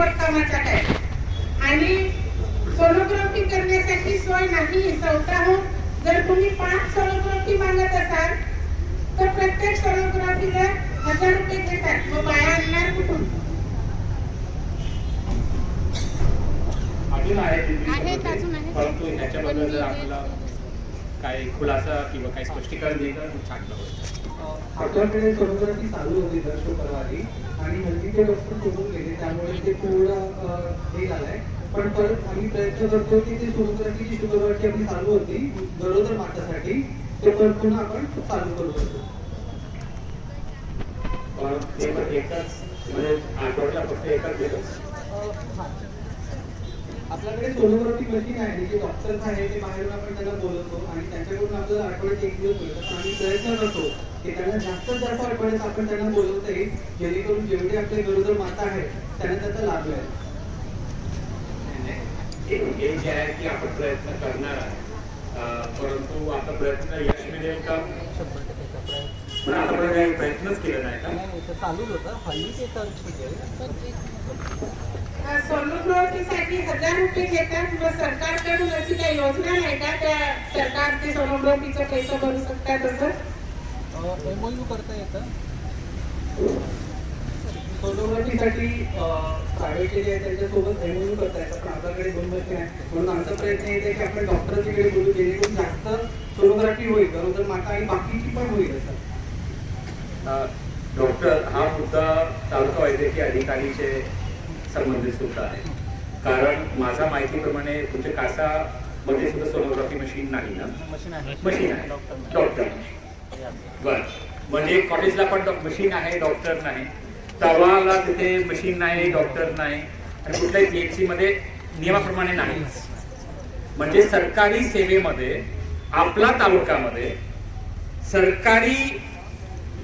किरकोळ कामाचा काय आणि सोनोग्राफी करण्यासाठी सोय नाही स्वतःहून जर तुम्ही पाच सोनोग्राफी मागत असाल तर प्रत्येक सोनोग्राफीला हजार रुपये घेतात मग बाया आणणार कुठून? अजून आहेत. परंतु ह्याच्याबद्दल जर आपल्याला काही खुलासा किंवा काही स्पष्टीकरण छान होईल आपल्याकडे सोनोग्राफी चालू होती दर आणि हल्लीचे डॉक्टर सोडून गेले त्यामुळे ते पूर्ण हे झालंय. पण परत आम्ही प्रयत्न करतो की ते सोनोग्राफीची शुक्रवारची आपली चालू होती गरोदर मातासाठी. ते परत पुन्हा आपण चालू करू शकतो. ते एकच म्हणजे आठवड्याला फक्त एकच दिवस? आपल्याकडे सोनोग्राफी मशीन आहे जे डॉक्टर्स आहे ते बाहेरून आपण त्यांना बोलवतो आणि त्यांच्याकडून आपल्याला आठवड्यात एक दिवस मिळतात पण आम्ही प्रयत्न करतो की त्यांना जास्तीत जास्त आठवड्यात आपण त्यांना बोलवता येईल जेणेकरून जेवढे आपले गरोदर माता आहेत त्यांना त्याचा लाभ मिळेल. हे हे जे आहे की आपण प्रयत्न करणार आहे. परंतु आता प्रयत्न यश मिळेल का? पण आतापर्यंत काही प्रयत्नच केला नाही का? चालूच होतं. हल्ली ते तर सोनोग्राफीसाठी हजार रुपये घेतात. मग सरकारकडून अशी काही योजना नाही का? त्या सरकार ते सोनोग्राफीचे पैसे भरू शकतात असं? एमओयू करता येतं. सोनोग्राफीसाठी प्रायव्हेट जे आहे त्यांच्यासोबत एमओयू करता येतं. पण आपल्याकडे दोन मशीन आहे म्हणून आमचा प्रयत्न येते की आपण डॉक्टरकडे बोलू जेणेकरून जास्त सोनोग्राफी होईल. गरोदर माता आणि बाकीची पण होईल असं. डॉक्टर हा मुद्दा तालुका वैद्यकीय अधिकारीचे संबंधित सुद्धा आहे. कारण माझ्या माहितीप्रमाणे तुमच्या कासामध्ये सुद्धा सोनोग्राफी मशीन नाही ना? मशीन आहे. डॉक्टर बर. म्हणजे कॉलेजला पण मशीन आहे डॉक्टर नाही. तवाला तिथे मशीन नाही डॉक्टर नाही. आणि कुठल्याही पीएचसी मध्ये नियमाप्रमाणे नाही. म्हणजे सरकारी सेवेमध्ये आपला तालुक्यामध्ये सरकारी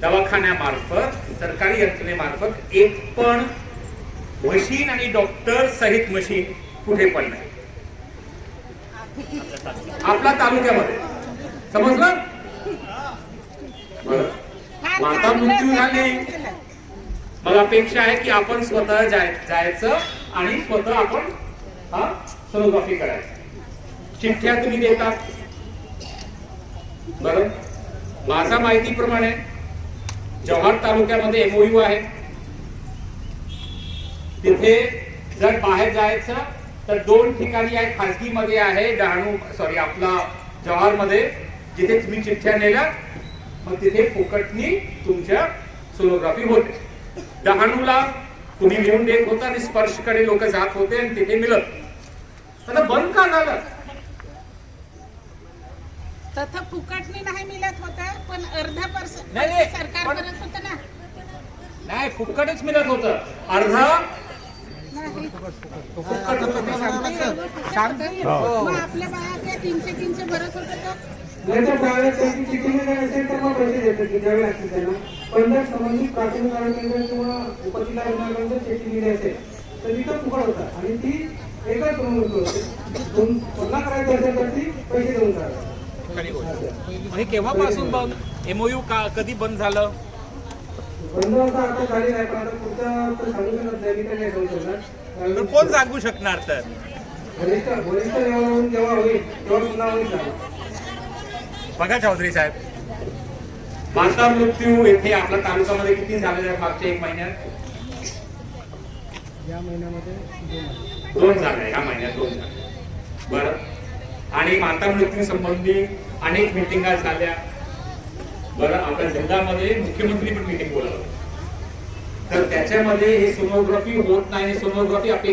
दवाखान्यामार्फत सरकारी यंत्रणेमार्फत एक पण मशीन आणि डॉक्टर सहित मशीन कुठे पण नाही. आपला तालुक्यामध्ये. समजलं? माझा माता मृत्यू झाली. मला अपेक्षा आहे की आपण स्वतः जाय जायचं आणि स्वतः आपण हा सोनोग्राफी करायचं. चिठ्ठ्या तुम्ही देतात. बरं? माझ्या माहितीप्रमाणे जव्हार तालुक्यामध्ये एमओयू आहे तिथे जर बाहेर जायचं तर दोन ठिकाणी आहे खाजगीमध्ये आहे डहाणू सॉरी आपला जव्हारमध्ये जिथे तुम्ही चिठ्ठ्या नेल्या मग तिथे फुकटनी तुमच्या सोनोग्राफी होते. डहाणूला तुम्ही लिहून देत होता आणि स्पर्शकडे लोक जात होते आणि तिथे मिळत. आता बंद का झालं? तथं फुकटणी नाही मिळत होतं पण अर्धा पर्सेंट नाही, नाही, सरकार पण- करत होतं ना. नाही फुकटच मिळत होतं. अर्धा नाही. फुकट होतं. मग आपल्या बाया त्या तीनशे तीनशे भरत होतं तर नाही तर त्यावेळेस त्यांची चिठ्ठी मिळाली असेल तर मग पैसे देतात की द्यावे लागतील त्यांना. पण जर संबंधित प्राथमिक आरोग्य किंवा उपजिल्हा रुग्णालयामध्ये चिठ्ठी दिली असेल तर तिथं फुकट होता. आणि ती एकच नोंद होते. दोन पुन्हा करायचं असेल तर ती पैसे देऊन करायचं हे केव्हापासून बंद? एमओयू का कधी बंद झालं? तर कोण सांगू शकणार तर? बघा चौधरी साहेब. माता मृत्यू येथे आपल्या तालुक्यामध्ये किती झालेले आहे मागच्या एक महिन्यात? या महिन्यामध्ये दोन झाले या महिन्यात दोन झाले. बरं. आणि माता मृत्यू संबंधी अनेक मिटिंगा झाल्या. बरं आपल्या जिल्ह्यामध्ये मुख्यमंत्री पण मिटिंग बोलावली. तर त्याच्यामध्ये हे सोनोग्राफी होत नाही सोनोग्राफी आपली